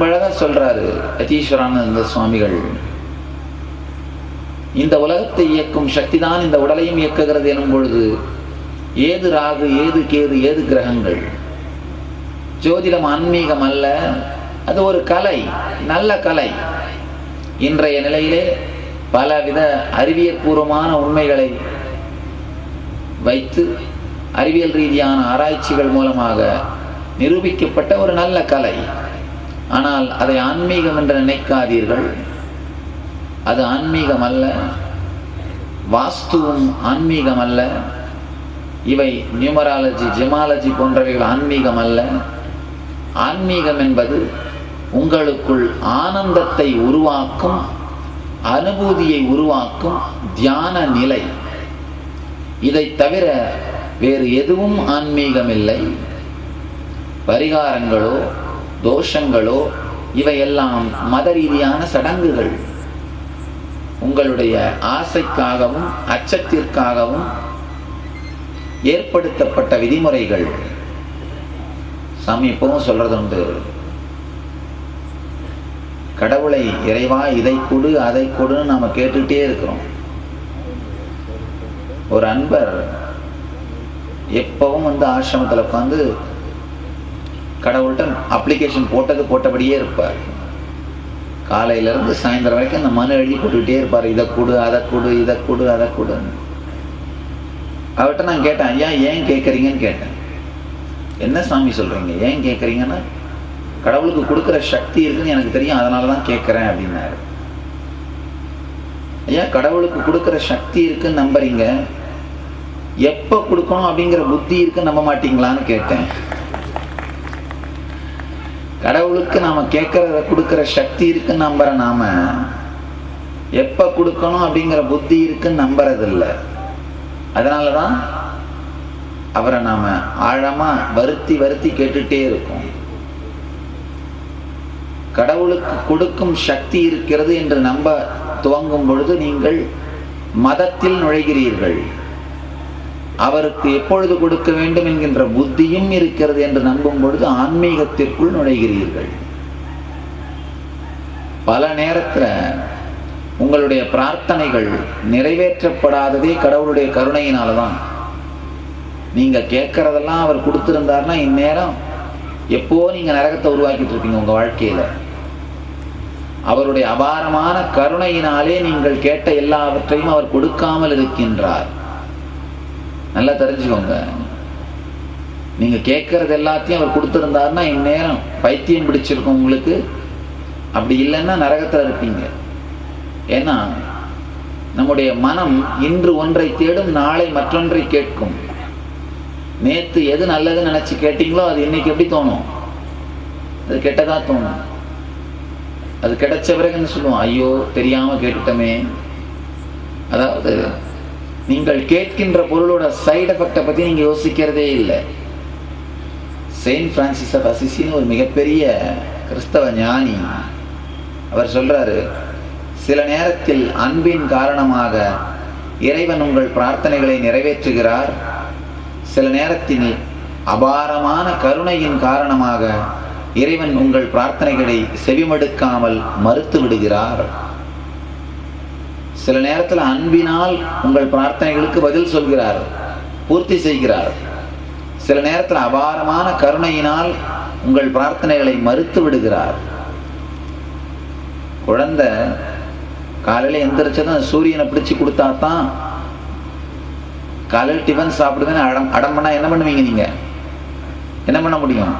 ரொம்ப அழகாக சொல்கிறாரு யதீஸ்வரானந்த சுவாமிகள். இந்த உலகத்தை இயக்கும் சக்தி தான் இந்த உடலையும் இயக்குகிறது எனும் பொழுது ஏது ராகு ஏது கேது ஏது கிரகங்கள்? ஜோதிடம் ஆன்மீகம் அல்ல அது ஒரு கலை நல்ல கலை. இன்றைய நிலையிலே பலவித அறிவியற்பூர்வமான உண்மைகளை வைத்து அறிவியல் ரீதியான ஆராய்ச்சிகள் மூலமாக நிரூபிக்கப்பட்ட ஒரு நல்ல கலை. ஆனால் அதை ஆன்மீகம் என்று நினைக்காதீர்கள். அது ஆன்மீகம் அல்ல. வாஸ்துவும் ஆன்மீகம் அல்ல. இவை நியூமராலஜி ஜெமாலஜி போன்றவைகள் ஆன்மீகம் அல்ல. ஆன்மீகம் என்பது உங்களுக்குள் ஆனந்தத்தை உருவாக்கும் அனுபூதியை உருவாக்கும் தியான நிலை. இதை தவிர வேறு எதுவும் ஆன்மீகம் இல்லை பரிகாரங்களோ தோஷங்களோ இவையெல்லாம் மத ரீதியான சடங்குகள். உங்களுடைய ஆசைக்காகவும் அச்சத்திற்காகவும் ஏற்படுத்தப்பட்ட விதிமுறைகள். சாமி எப்பவும் சொல்றது உண்டு கடவுளை இறைவா இதை கொடு அதை கொடுன்னு நாம கேட்டுக்கிட்டே இருக்கிறோம். ஒரு அன்பர் எப்பவும் வந்து ஆசிரமத்தில் உட்காந்து கடவுள்கிட்ட அப்ளிகேஷன் போட்டது போட்டபடியே இருப்பார். காலையிலேருந்து சாயந்தரம் வரைக்கும் அந்த மனு எழுதி போட்டுக்கிட்டே இருப்பார். இதை கொடு அதை கொடு இதை கொடு அதை கொடுன்னு. அவர்கிட்ட நான் கேட்டேன் ஐயா ஏன் கேட்குறீங்கன்னு கேட்டேன். என்ன சாமி சொல்கிறீங்க ஏன் கேட்குறீங்கன்னா? கடவுளுக்கு கொடுக்குற சக்தி இருக்குன்னு எனக்கு தெரியும். அதனால தான் கேட்குறேன் அப்படின்னாரு. ஐயா கடவுளுக்கு கொடுக்குற சக்தி இருக்குன்னு நம்புறீங்க. எப்போ கொடுக்கணும் அப்படிங்கிற புத்தி இருக்குன்னு நம்ப மாட்டீங்களான்னு கேட்டேன். கடவுளுக்கு நாம கேட்கறத கொடுக்கிற சக்தி இருக்குன்னு நம்புற நாம எப்ப கொடுக்கணும் அப்படிங்கிற புத்தி இருக்குன்னு நம்புறதில்ல. அதனாலதான் அவரை நாம ஆழமா வருத்தி வருத்தி கேட்டுட்டே இருக்கோம். கடவுளுக்கு கொடுக்கும் சக்தி இருக்கிறது என்று நம்ப துவங்கும் பொழுது நீங்கள் மதத்தில் நுழைகிறீர்கள். அவருக்கு எப்பொழுது கொடுக்க வேண்டும் என்கின்ற புத்தியும் இருக்கிறது என்று நம்பும் பொழுது ஆன்மீகத்திற்குள் நுழைகிறீர்கள். பல நேரத்தில் உங்களுடைய பிரார்த்தனைகள் நிறைவேற்றப்படாததே கடவுளுடைய கருணையினால தான் நீங்கள் கேட்கறதெல்லாம் அவர் கொடுத்துருந்தாருன்னா இந்நேரம் எப்போ நீங்கள் நரகத்தை உருவாக்கிட்டு இருப்பீங்க உங்கள் வாழ்க்கையில்? அவருடைய அபாரமான கருணையினாலே நீங்கள் கேட்ட எல்லாவற்றையும் அவர் கொடுக்காமல் இருக்கின்றார். நல்லா தெரிஞ்சுக்கோங்க. நீங்க கேட்கறது எல்லாத்தையும் அவர் கொடுத்துருந்தாருன்னா இந்நேரம் பைத்தியம் பிடிச்சிருக்கும் உங்களுக்கு. அப்படி இல்லைன்னா நரகத்தில் இருப்பீங்க. ஏன்னா நம்முடைய மனம் இன்று ஒன்றை தேடும் நாளை மற்றொன்றை கேட்கும். நேற்று எது நல்லதுன்னு நினைச்சு கேட்டீங்களோ அது இன்னைக்கு எப்படி தோணும்? அது கெட்டதா தோணும். அது கிடைச்ச பிறகுன்னு சொல்லுவோம் ஐயோ தெரியாம கேட்டுட்டோமே. அதாவது நீங்கள் கேட்கின்ற பொருளோட சைடு எஃபெக்டை பற்றி நீங்கள் யோசிக்கிறதே இல்லை. செயின்ட் ஃப்ரான்சிஸ் ஆஃப் அசிசின்னு ஒரு மிகப்பெரிய கிறிஸ்தவ ஞானி அவர் சொல்கிறாரு சில நேரத்தில் அன்பின் காரணமாக இறைவன் உங்கள் பிரார்த்தனைகளை நிறைவேற்றுகிறார். சில நேரத்தில் அபாரமான கருணையின் காரணமாக இறைவன் உங்கள் பிரார்த்தனைகளை செவிமடுக்காமல் மறுத்து விடுகிறார். சில நேரத்தில் அன்பினால் உங்கள் பிரார்த்தனைகளுக்கு பதில் சொல்கிறார் பூர்த்தி செய்கிறார். சில நேரத்தில் அபாரமான கருணையினால் உங்கள் பிரார்த்தனைகளை மறுத்து விடுகிறார். குழந்தை காலையில் எந்திரிச்சதும் சூரியனை பிடிச்சு கொடுத்தா தான் காலையில் டிஃபன் சாப்பிடுதுன்னு அடம் அடம் பண்ணா என்ன பண்ணுவீங்க நீங்க? என்ன பண்ண முடியும்?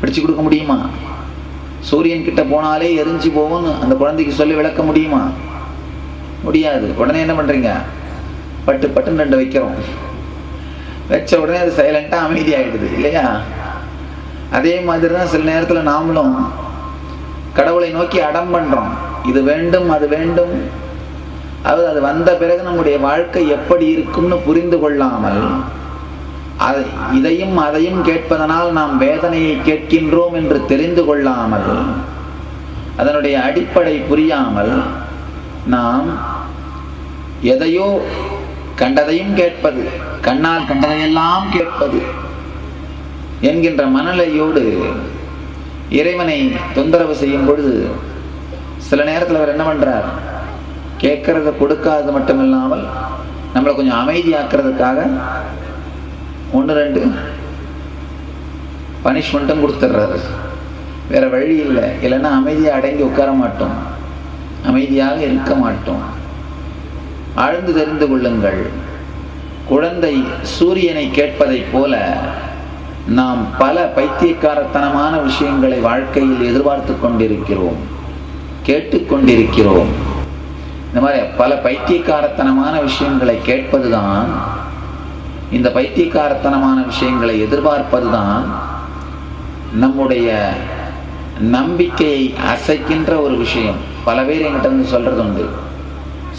பிடிச்சு கொடுக்க முடியுமா? சூரியன் கிட்ட போனாலே எரிஞ்சு போகும்னு அந்த குழந்தைக்கு சொல்லி விளக்க முடியுமா? முடியாது. உடனே என்ன பண்ணுறீங்க பட்டு பட்டுன்னு ரெண்டு வைக்கிறோம். வச்ச உடனே அது சைலண்ட்டாக அமைதி இல்லையா? அதே மாதிரி தான் சில நேரத்தில் நாமளும் கடவுளை நோக்கி அடம் பண்ணுறோம் இது வேண்டும் அது வேண்டும். அதாவது அது வந்த பிறகு நம்முடைய வாழ்க்கை எப்படி இருக்கும்னு புரிந்து கொள்ளாமல் அதை இதையும் அதையும் கேட்பதனால் நாம் வேதனையை கேட்கின்றோம் என்று தெரிந்து கொள்ளாமல் அதனுடைய அடிப்படை புரியாமல் நாம் எதையோ கண்டதையும் கேட்பது கண்ணால் கண்டதையெல்லாம் கேட்பது என்கின்ற மனநிலையோடு இறைவனை தொந்தரவு செய்யும் பொழுது சில நேரத்தில் அவர் என்ன பண்ணுறார் கேட்கறத கொடுக்காதது மட்டும் இல்லாமல் நம்மளை கொஞ்சம் அமைதியாக்குறதுக்காக ஒன்று ரெண்டு பனிஷ்மெண்ட்டும் கொடுத்துட்றாரு. வேற வழி இல்லை. இல்லைன்னா அமைதியாக அடங்கி உட்கார மாட்டோம். அமைதியாக இருக்க மாட்டோம். ஆழ்ந்து தெரிந்து கொள்ளுங்கள். குழந்தை சூரியனை கேட்பதைப் போல நாம் பல பைத்தியக்காரத்தனமான விஷயங்களை வாழ்க்கையில் எதிர்பார்த்து கொண்டிருக்கிறோம். கேட்டுக்கொண்டிருக்கிறோம் இந்த மாதிரி பல பைத்தியக்காரத்தனமான விஷயங்களை கேட்பதுதான் இந்த பைத்தியக்காரத்தனமான விஷயங்களை எதிர்பார்ப்பதுதான் நம்முடைய நம்பிக்கையை அசைக்கின்ற ஒரு விஷயம். பல பேர் என்கிட்ட வந்து சொல்றது உண்டு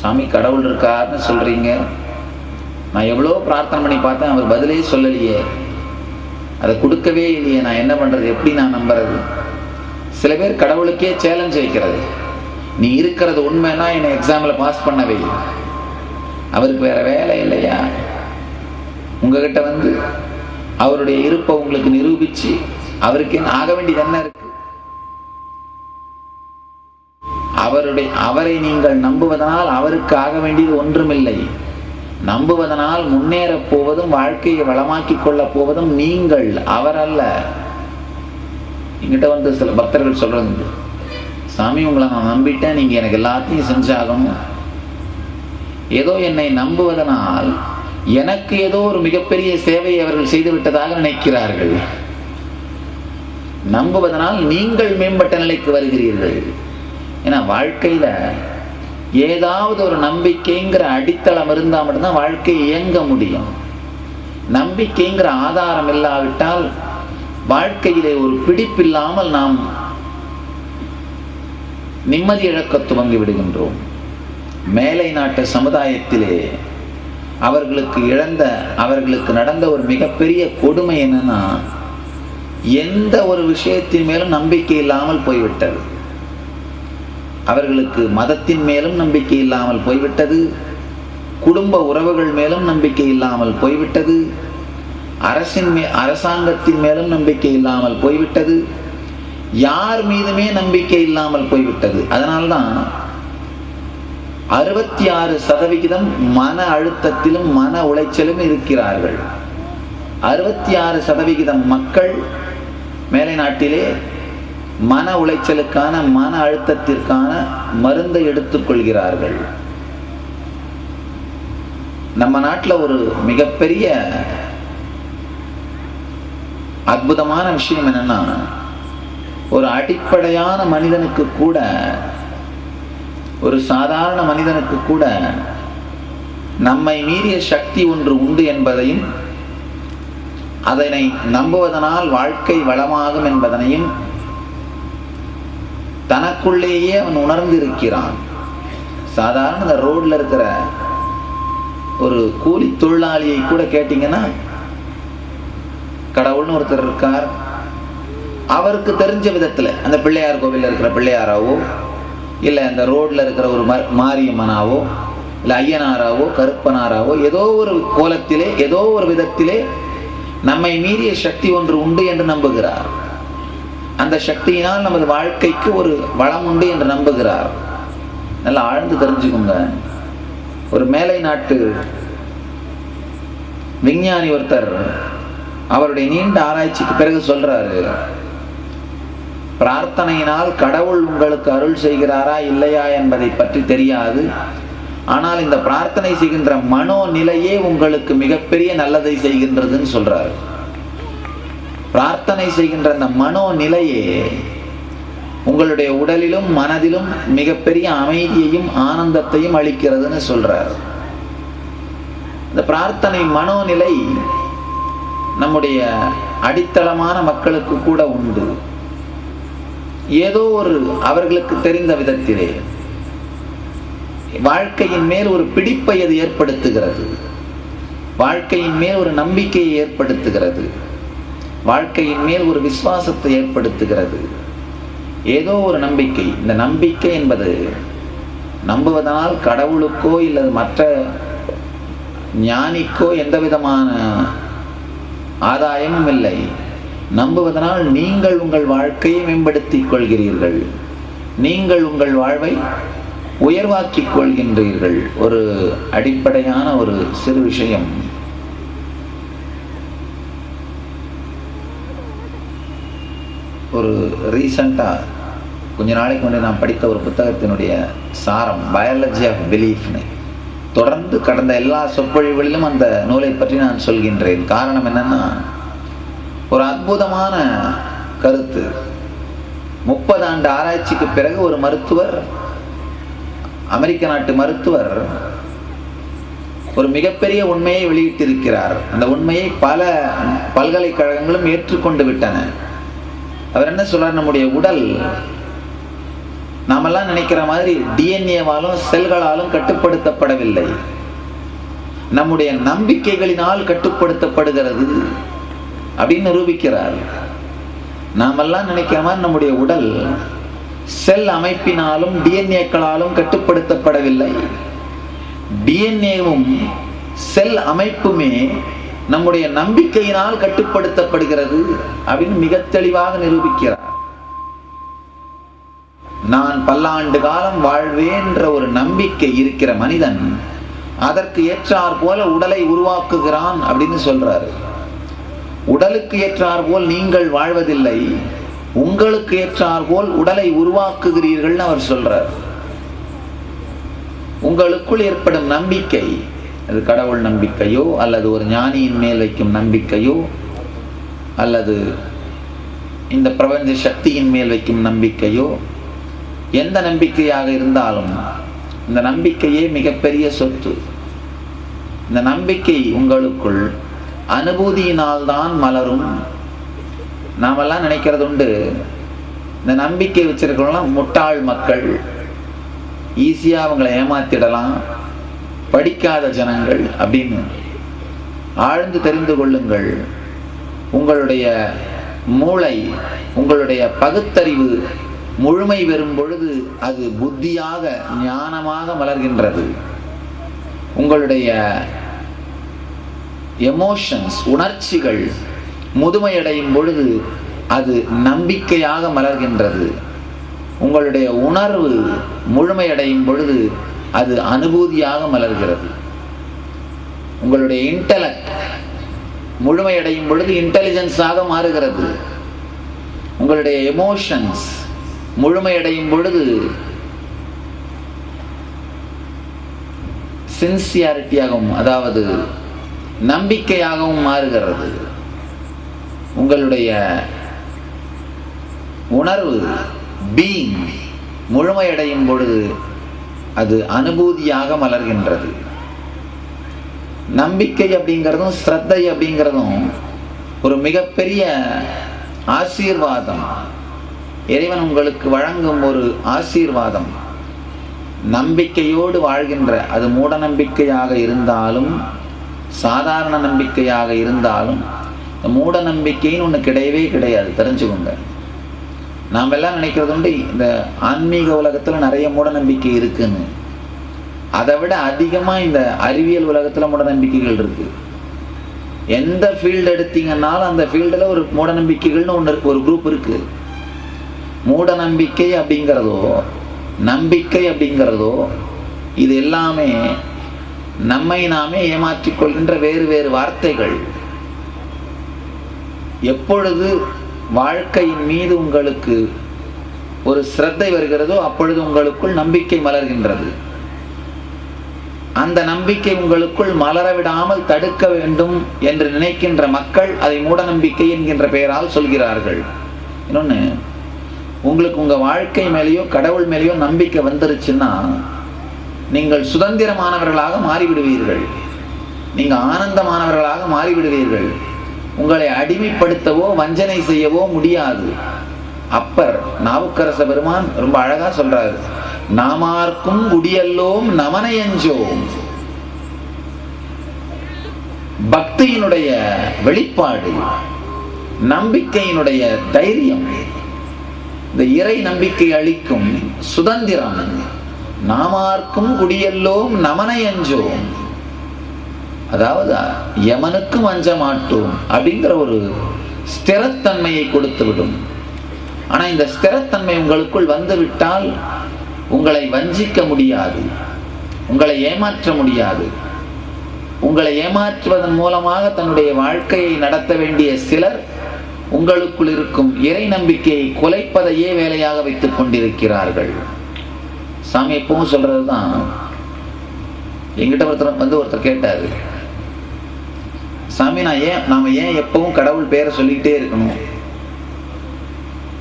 சாமி கடவுள் இருக்காருன்னு சொல்கிறீங்க நான் எவ்வளோ பிரார்த்தனை பண்ணி பார்த்தேன் அவர் பதிலே சொல்லலையே. அதை கொடுக்கவே இல்லையே நான் என்ன பண்ணுறது எப்படி நான் நம்புறது? சில பேர் கடவுளுக்கே சேலஞ்ச் வைக்கிறது. நீ இருக்கிறது உண்மைன்னா என்னை எக்ஸாமில் பாஸ் பண்ணவே அவருக்கு வேற வேலை இல்லையா? உங்ககிட்ட வந்து அவருடைய இருப்பை உங்களுக்கு நிரூபித்து அவருக்கு என்ன ஆக வேண்டியது என்ன இருக்கு? அவருடைய அவரை நீங்கள் நம்புவதனால் அவருக்கு ஆக வேண்டியது ஒன்றுமில்லை. நம்புவதனால் முன்னேறப் போவதும் வாழ்க்கையை வளமாக்கி கொள்ளப் போவதும் நீங்கள் அவர் அல்ல என்கிட்ட வந்து சில பக்தர்கள் சொல்கிறது சாமி உங்களை நான் நம்பிட்டேன். நீங்கள் எனக்கு எல்லாத்தையும் செஞ்சாகணும் ஏதோ என்னை நம்புவதனால் எனக்கு ஏதோ ஒரு மிகப்பெரிய சேவை அவர்கள் செய்து விட்டதாக நினைக்கிறார்கள். நம்புவதனால் நீங்கள் மேம்பட்ட நிலைக்கு வருகிறீர்கள். ஏன்னா வாழ்க்கையில் ஏதாவது ஒரு நம்பிக்கைங்கிற அடித்தளம் இருந்தால் மட்டும்தான் வாழ்க்கை இயங்க முடியும். நம்பிக்கைங்கிற ஆதாரம் இல்லாவிட்டால் வாழ்க்கையிலே ஒரு பிடிப்பில்லாமல் நாம் நிம்மதி இழக்க துவங்கி விடுகின்றோம். மேலை நாட்டு சமுதாயத்திலே அவர்களுக்கு இழந்த அவர்களுக்கு நடந்த ஒரு மிகப்பெரிய கொடுமை என்னன்னா எந்த ஒரு விஷயத்தின் மேலும் நம்பிக்கை இல்லாமல் போய்விட்டது. அவர்களுக்கு மதத்தின் மேலும் நம்பிக்கை இல்லாமல் போய்விட்டது. குடும்ப உறவுகள் மேலும் நம்பிக்கை இல்லாமல் போய்விட்டது. அரசின் மே அரசாங்கத்தின் மேலும் நம்பிக்கை இல்லாமல் போய்விட்டது. யார் மீதுமே நம்பிக்கை இல்லாமல் போய்விட்டது. அதனால்தான் அறுபத்தி ஆறு சதவிகிதம் மன அழுத்தத்திலும் மன உளைச்சலும் இருக்கிறார்கள். அறுபத்தி ஆறு சதவிகிதம் மக்கள் மேலை நாட்டிலே மன உளைச்சலுக்கான மன அழுத்தத்திற்கான மருந்தை எடுத்துக்கொள்கிறார்கள். நம்ம நாட்டில் ஒரு மிகப்பெரிய அற்புதமான விஷயம் என்னன்னா ஒரு அடிப்படையான மனிதனுக்கு கூட ஒரு சாதாரண மனிதனுக்கு கூட நம்மை மீறிய சக்தி ஒன்று உண்டு என்பதையும் அதனை நம்புவதனால் வாழ்க்கை வளமாகும் என்பதனையும் தனக்குள்ளேயே அவன் உணர்ந்து இருக்கிறான் சாதாரண இந்த ரோட்ல இருக்கிற ஒரு கூலி தொழிலாளியை கூட கேட்டீங்கன்னா கடவுள்னு ஒருத்தர் இருக்கார். அவருக்கு தெரிஞ்ச விதத்தில் அந்த பிள்ளையார் கோவிலில் இருக்கிற பிள்ளையாராவோ இல்லை அந்த ரோட்ல இருக்கிற ஒரு மாரியம்மனாவோ இல்லை ஐயனாராவோ கருப்பனாராவோ ஏதோ ஒரு கோலத்திலே ஏதோ ஒரு விதத்திலே நம்மை மீறிய சக்தி ஒன்று உண்டு என்று நம்புகிறார். அந்த சக்தியினால் நமது வாழ்க்கைக்கு ஒரு வளம் உண்டு என்று நம்புகிறார். நல்லா ஆழ்ந்து தெரிஞ்சுக்கோங்க. ஒரு மேலை நாட்டு விஞ்ஞானி ஒருத்தர் அவருடைய நீண்ட ஆராய்ச்சிக்கு பிறகு சொல்றாரு பிரார்த்தனையினால் கடவுள் உங்களுக்கு அருள் செய்கிறாரா இல்லையா என்பதை பற்றி தெரியாது. ஆனால் இந்த பிரார்த்தனை செய்கின்ற மனோ நிலையே உங்களுக்கு மிகப்பெரிய நல்லதை செய்கின்றதுன்னு சொல்றாரு. பிரார்த்தனை செய்கின்ற அந்த மனோ நிலையே உங்களுடைய உடலிலும் மனதிலும் மிகப்பெரிய அமைதியையும் ஆனந்தத்தையும் அளிக்கிறதுன்னு சொல்றார். இந்த பிரார்த்தனை மனோநிலை நம்முடைய அடித்தளமான மக்களுக்கு கூட உண்டு. ஏதோ ஒரு அவர்களுக்கு தெரிந்த விதத்திலே வாழ்க்கையின் மேல் ஒரு பிடிப்பை அது ஏற்படுத்துகிறது. வாழ்க்கையின் மேல் ஒரு நம்பிக்கையை ஏற்படுத்துகிறது. வாழ்க்கையின் மேல் ஒரு விசுவாசத்தை ஏற்படுத்துகிறது. ஏதோ ஒரு நம்பிக்கை. இந்த நம்பிக்கை என்பது நம்புவதனால் கடவுளுக்கோ இல்லை மற்ற ஞானிக்கோ எந்த விதமான ஆதாயமும் இல்லை. நம்புவதனால் நீங்கள் உங்கள் வாழ்க்கையை மேம்படுத்திக் கொள்கிறீர்கள். நீங்கள் உங்கள் வாழ்வை உயர்வாக்கிக் கொள்கின்றீர்கள். ஒரு அடிப்படையான ஒரு சிறு விஷயம். ஒரு ரீசண்டாக கொஞ்ச நாளைக்கு முன்னாடி நான் படித்த ஒரு புத்தகத்தினுடைய சாரம் பயாலஜி ஆஃப் பிலீஃப்னு தொடர்ந்து கடந்த எல்லா சொற்பொழிவுகளிலும் அந்த நூலை பற்றி நான் சொல்கின்றேன். காரணம் என்னென்னா ஒரு அற்புதமான கருத்து. முப்பது ஆண்டு ஆராய்ச்சிக்கு பிறகு ஒரு மருத்துவர் அமெரிக்க நாட்டு மருத்துவர் ஒரு மிகப்பெரிய உண்மையை வெளியிட்டிருக்கிறார். அந்த உண்மையை பல பல்கலைக்கழகங்களும் ஏற்றுக்கொண்டு விட்டன. அவர் என்ன சொல்றார்? நம்முடைய உடல் நாமெல்லாம் நினைக்கிற மாதிரி டிஎன்ஏவாலும் செல்களாலும் கட்டுப்படுத்தப்படவில்லை. நம்முடைய நம்பிக்கைகளினால் கட்டுப்படுத்தப்படுகிறது அப்படின்னு நிரூபிக்கிறார். நாமெல்லாம் நினைக்கிற மாதிரி நம்முடைய உடல் செல் அமைப்பினாலும் டிஎன்ஏக்களாலும் கட்டுப்படுத்தப்படவில்லை. டிஎன்ஏவும் செல் அமைப்புமே நம்முடைய நம்பிக்கையினால் கட்டுப்படுத்தப்படுகிறது அப்படின்னு மிக தெளிவாக நிரூபிக்கிறார். நான் பல்லாண்டு காலம் வாழ்வேன்ற ஒரு நம்பிக்கை இருக்கிற மனிதன் அதற்கு ஏற்றார் போல உடலை உருவாக்குகிறான் அப்படின்னு சொல்றாரு. உடலுக்கு ஏற்றார் போல் நீங்கள் வாழ்வதில்லை உங்களுக்கு ஏற்றார் போல் உடலை உருவாக்குகிறீர்கள்னு அவர் சொல்றார். உங்களுக்குள் ஏற்படும் நம்பிக்கை அது கடவுள் நம்பிக்கையோ அல்லது ஒரு ஞானியின் மேல் வைக்கும் நம்பிக்கையோ அல்லது இந்த பிரபஞ்ச சக்தியின் மேல் வைக்கும் நம்பிக்கையோ எந்த நம்பிக்கையாக இருந்தாலும் இந்த நம்பிக்கையே மிகப்பெரிய சொத்து. இந்த நம்பிக்கை உங்களுக்குள் அனுபூதியினால் தான் மலரும். நாமெல்லாம் நினைக்கிறது உண்டு இந்த நம்பிக்கை வச்சிருக்கலாம் முட்டாள் மக்கள். ஈஸியாக அவங்களை ஏமாத்திடலாம். படிக்காத ஜனங்கள் அப்படின்னு ஆழ்ந்து தெரிந்து கொள்ளுங்கள். உங்களுடைய மூளை உங்களுடைய பகுத்தறிவு முழுமை பெறும் பொழுது அது புத்தியாக ஞானமாக மலர்கின்றது. உங்களுடைய எமோஷன்ஸ் உணர்ச்சிகள் முதுமையடையும் பொழுது அது நம்பிக்கையாக மலர்கின்றது. உங்களுடைய உணர்வு முழுமையடையும் பொழுது அது அனுபூதியாக மலர்கிறது. உங்களுடைய இன்டலக்ட் முழுமையடையும் பொழுது இன்டெலிஜென்ஸாக மாறுகிறது. உங்களுடைய எமோஷன்ஸ் முழுமையடையும் பொழுது சின்சியாரிட்டியாகவும் அதாவது நம்பிக்கையாகவும் மாறுகிறது. உங்களுடைய உணர்வு பீங் முழுமையடையும் பொழுது அது அனுபூதியாக மலர்கின்றது. நம்பிக்கை அப்படிங்கிறதும் ஸ்ரத்தை அப்படிங்கிறதும் ஒரு மிகப்பெரிய ஆசீர்வாதம். இறைவன் உங்களுக்கு வழங்கும் ஒரு ஆசீர்வாதம். நம்பிக்கையோடு வாழ்கின்ற அது மூட நம்பிக்கையாக இருந்தாலும் சாதாரண நம்பிக்கையாக இருந்தாலும் மூட நம்பிக்கைன்னு ஒன்று கிடையவே கிடையாது தெரிஞ்சுக்கோங்க. நாம் எல்லாம் நினைக்கிறது உண்டு இந்த ஆன்மீக உலகத்தில் நிறைய மூட நம்பிக்கை இருக்குன்னு. அதை விட அதிகமாக இந்த அறிவியல் உலகத்தில் மூட நம்பிக்கைகள் எந்த ஃபீல்டு எடுத்தீங்கன்னாலும் அந்த ஃபீல்டில் ஒரு மூட நம்பிக்கைகள்னு ஒன்று இருக்குது ஒரு குரூப் இருக்குது மூட நம்பிக்கை அப்படிங்கிறதோ நம்பிக்கை அப்படிங்கிறதோ இது எல்லாமே நம்மை நாமே ஏமாற்றிக்கொள்கின்ற வேறு வேறு வார்த்தைகள். எப்பொழுது வாழ்க்கையின் மீது உங்களுக்கு ஒரு சிரத்தை வருகிறதோ அப்பொழுது உங்களுக்குள் நம்பிக்கை மலர்கின்றது. அந்த நம்பிக்கை உங்களுக்குள் மலர விடாமல் தடுக்க வேண்டும் என்று நினைக்கின்ற மக்கள் அதை மூட நம்பிக்கை என்கின்ற பெயரால் சொல்கிறார்கள். இன்னொன்று உங்களுக்கு உங்கள் வாழ்க்கை மேலேயோ கடவுள் மேலேயோ நம்பிக்கை வந்துருச்சுன்னா நீங்கள் சுதந்திரமானவர்களாக மாறிவிடுவீர்கள். நீங்கள் ஆனந்தமானவர்களாக மாறிவிடுவீர்கள். உங்களை அடிமைப்படுத்தவோ வஞ்சனை செய்யவோ முடியாது. அப்பர் நாவுக்கரச பெருமான் ரொம்ப அழகா சொல்றாரு. நாமார்க்கும் குடியல்லோம் நமனையஞ்சோம். பக்தியினுடைய வெளிப்பாடு நம்பிக்கையினுடைய தைரியம். இந்த இறை நம்பிக்கை அளிக்கும் சுதந்திரம். நாமார்க்கும் குடியல்லோம் நமனையஞ்சோம். அதாவது யமனுக்கும் அஞ்ச மாட்டோம் அப்படிங்கிற ஒரு ஸ்திரத்தன்மையை கொடுத்து விடும். ஆனால் இந்த ஸ்திரத்தன்மை உங்களுக்குள் வந்துவிட்டால் உங்களை வஞ்சிக்க முடியாது. உங்களை ஏமாற்ற முடியாது. உங்களை ஏமாற்றுவதன் மூலமாக தன்னுடைய வாழ்க்கையை நடத்த வேண்டிய சிலர் உங்களுக்குள் இருக்கும் இறை நம்பிக்கையை குலைப்பதையே வேலையாக வைத்துக் கொண்டிருக்கிறார்கள். சாமி எப்பவும் சொல்றதுதான். எங்கிட்ட ஒருத்தர் வந்து ஒருத்தர் கேட்டாரு. சாமி நான் ஏன் நாம ஏன் எப்பவும் கடவுள் பேரை சொல்லிக்கிட்டே இருக்கணும்?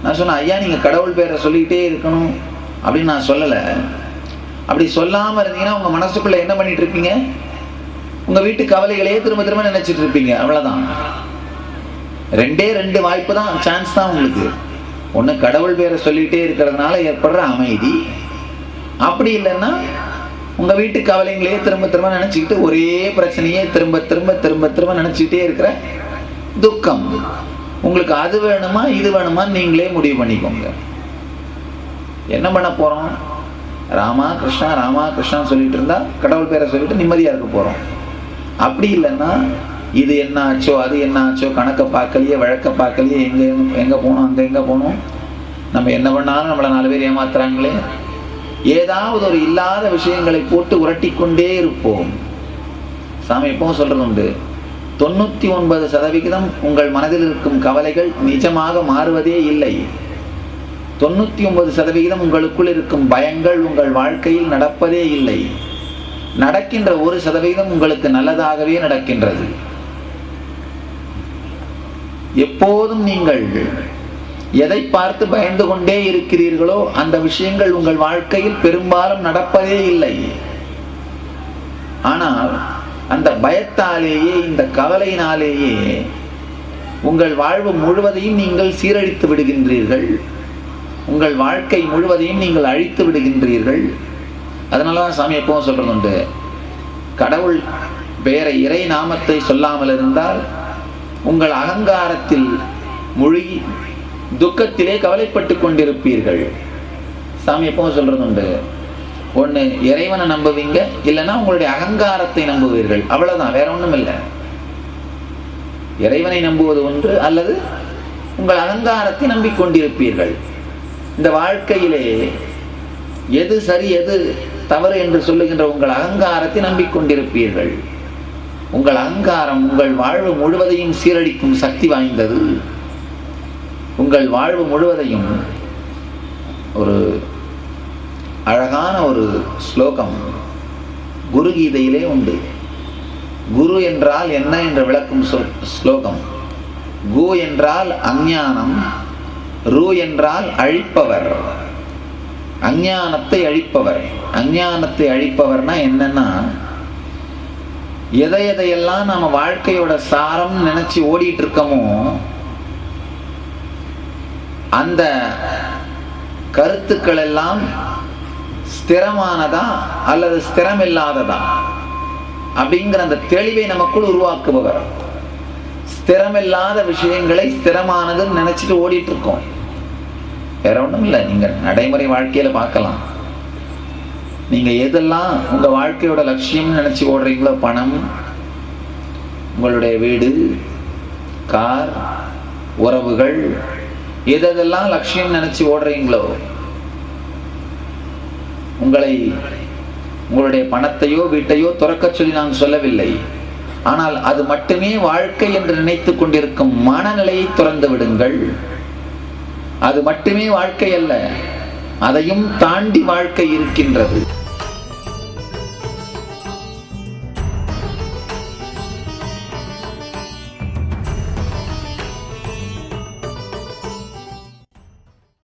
நான் சொன்னேன் ஐயா நீங்க கடவுள் பேரை சொல்லிக்கிட்டே இருக்கணும். அப்படின்னு நான் சொல்லலை. அப்படி சொல்லாமல் இருந்தீங்கன்னா உங்க மனசுக்குள்ள என்ன பண்ணிட்டு இருப்பீங்க? உங்க வீட்டு கவலைகளையே திரும்ப திரும்ப நினைச்சிட்டு இருப்பீங்க. அவ்வளவுதான். ரெண்டே ரெண்டு வாய்ப்பு தான் சான்ஸ் தான் உங்களுக்கு. ஒண்ணு கடவுள் பேரை சொல்லிக்கிட்டே இருக்கிறதுனால ஏற்படுற அமைதி. அப்படி இல்லைன்னா உங்கள் வீட்டு கவலைங்களையே திரும்ப திரும்ப நினச்சிக்கிட்டு ஒரே பிரச்சனையே திரும்ப திரும்ப திரும்ப திரும்ப நினச்சிக்கிட்டே இருக்கிற துக்கம். உங்களுக்கு அது வேணுமா இது வேணுமா நீங்களே முடிவு பண்ணிக்கோங்க. என்ன பண்ண போகிறோம் ராமா கிருஷ்ணா ராமா கிருஷ்ணான்னு சொல்லிட்டு இருந்தா கடவுள் பேரை சொல்லிட்டு நிம்மதியாக இருக்க போகிறோம் அப்படி இல்லைன்னா இது என்ன ஆச்சோ அது என்ன ஆச்சோ கணக்கை பார்க்கலையே வழக்க பார்க்கலையே எங்கே எங்கே போகணும் அங்கே எங்கே போகணும் நம்ம என்ன பண்ணாலும் நம்மளை நாலு பேர் ஏமாத்துறாங்களே. ஏதாவது ஒரு இல்லாத விஷயங்களை போட்டு உரட்டி கொண்டே இருப்போம். சாமி எப்பவும் சொல்றது உண்டு? தொண்ணூத்தி ஒன்பது சதவிகிதம் உங்கள் மனதில் இருக்கும் கவலைகள் நிஜமாக மாறுவதே இல்லை. தொண்ணூத்தி ஒன்பது சதவிகிதம் உங்களுக்குள் இருக்கும் பயங்கள் உங்கள் வாழ்க்கையில் நடப்பதே இல்லை. நடக்கின்ற ஒரு சதவிகிதம் உங்களுக்கு நல்லதாகவே நடக்கின்றது. எப்போதும் நீங்கள் எதை பார்த்து பயந்து கொண்டே இருக்கிறீர்களோ அந்த விஷயங்கள் உங்கள் வாழ்க்கையில் பெரும்பாலும் நடப்பதே இல்லை. ஆனால் அந்த பயத்தாலேயே இந்த கவலையினாலேயே உங்கள் வாழ்வு முழுவதையும் நீங்கள் சீரழித்து விடுகின்றீர்கள். உங்கள் வாழ்க்கை முழுவதையும் நீங்கள் அழித்து விடுகின்றீர்கள். அதனால தான் சாமி எப்பவும் சொல்றது உண்டு. கடவுள் வேற இறை நாமத்தை சொல்லாமல் இருந்தால் உங்கள் அகங்காரத்தில் மொழி துக்கத்திலே கவலைப்பட்டு கொண்டிருப்பீர்கள். சாமி எப்பவும் சொல்றது உண்டு? ஒன்று இறைவனை நம்புவீங்க இல்லைன்னா உங்களுடைய அகங்காரத்தை நம்புவீர்கள். அவ்வளோதான் வேற ஒன்றும் இல்லை. இறைவனை நம்புவது ஒன்று அல்லது உங்கள் அகங்காரத்தை நம்பிக்கொண்டிருப்பீர்கள் இந்த வாழ்க்கையிலே எது சரி எது தவறு என்று சொல்லுகின்ற உங்கள் அகங்காரத்தை நம்பிக்கொண்டிருப்பீர்கள் உங்கள் அகங்காரம் உங்கள் வாழ்வு முழுவதையும் சீரழிக்கும் சக்தி வாய்ந்தது. உங்கள் வாழ்வு முழுவதையும் ஒரு அழகான ஒரு ஸ்லோகம் குரு கீதையிலே உண்டு. குரு என்றால் என்ன என்று விளக்கும் சொல் ஸ்லோகம். கு என்றால் அஞ்ஞானம் ரு என்றால் அழிப்பவர். அஞ்ஞானத்தை அழிப்பவர். அஞ்ஞானத்தை அழிப்பவர்னா என்னன்னா எதை எதையெல்லாம் நம்ம வாழ்க்கையோட சாரம் நினைச்சு ஓடிட்டு இருக்கோமோ அந்த கருத்துக்கள் எல்லாம் ஸ்திரமானதா அல்லது ஸ்திரமில்லாததா? அப்படிங்கிற அந்த தெளிவை நமக்குள் உருவாக்குபவர். ஸ்திரமில்லாத விஷயங்களை ஸ்திரமானதுன்னு நினைச்சிட்டு ஓடிட்டு இருக்கோம் வேற ஒன்றும் இல்லை நீங்க நடைமுறை வாழ்க்கையில பார்க்கலாம். நீங்க எதெல்லாம் உங்க வாழ்க்கையோட லட்சியம்னு நினைச்சு ஓடுறீங்களோ பணம் உங்களுடைய வீடு கார் உறவுகள் எதெல்லாம் லட்சியம் நினைச்சு ஓடுறீங்களோ உங்களை உங்களுடைய பணத்தையோ வீட்டையோ துறக்க சொல்லி நான் சொல்லவில்லை. ஆனால் அது மட்டுமே வாழ்க்கை என்று நினைத்து கொண்டிருக்கும் மனநிலையை துறந்து விடுங்கள். அது மட்டுமே வாழ்க்கை அல்ல அதையும் தாண்டி வாழ்க்கை இருக்கின்றது.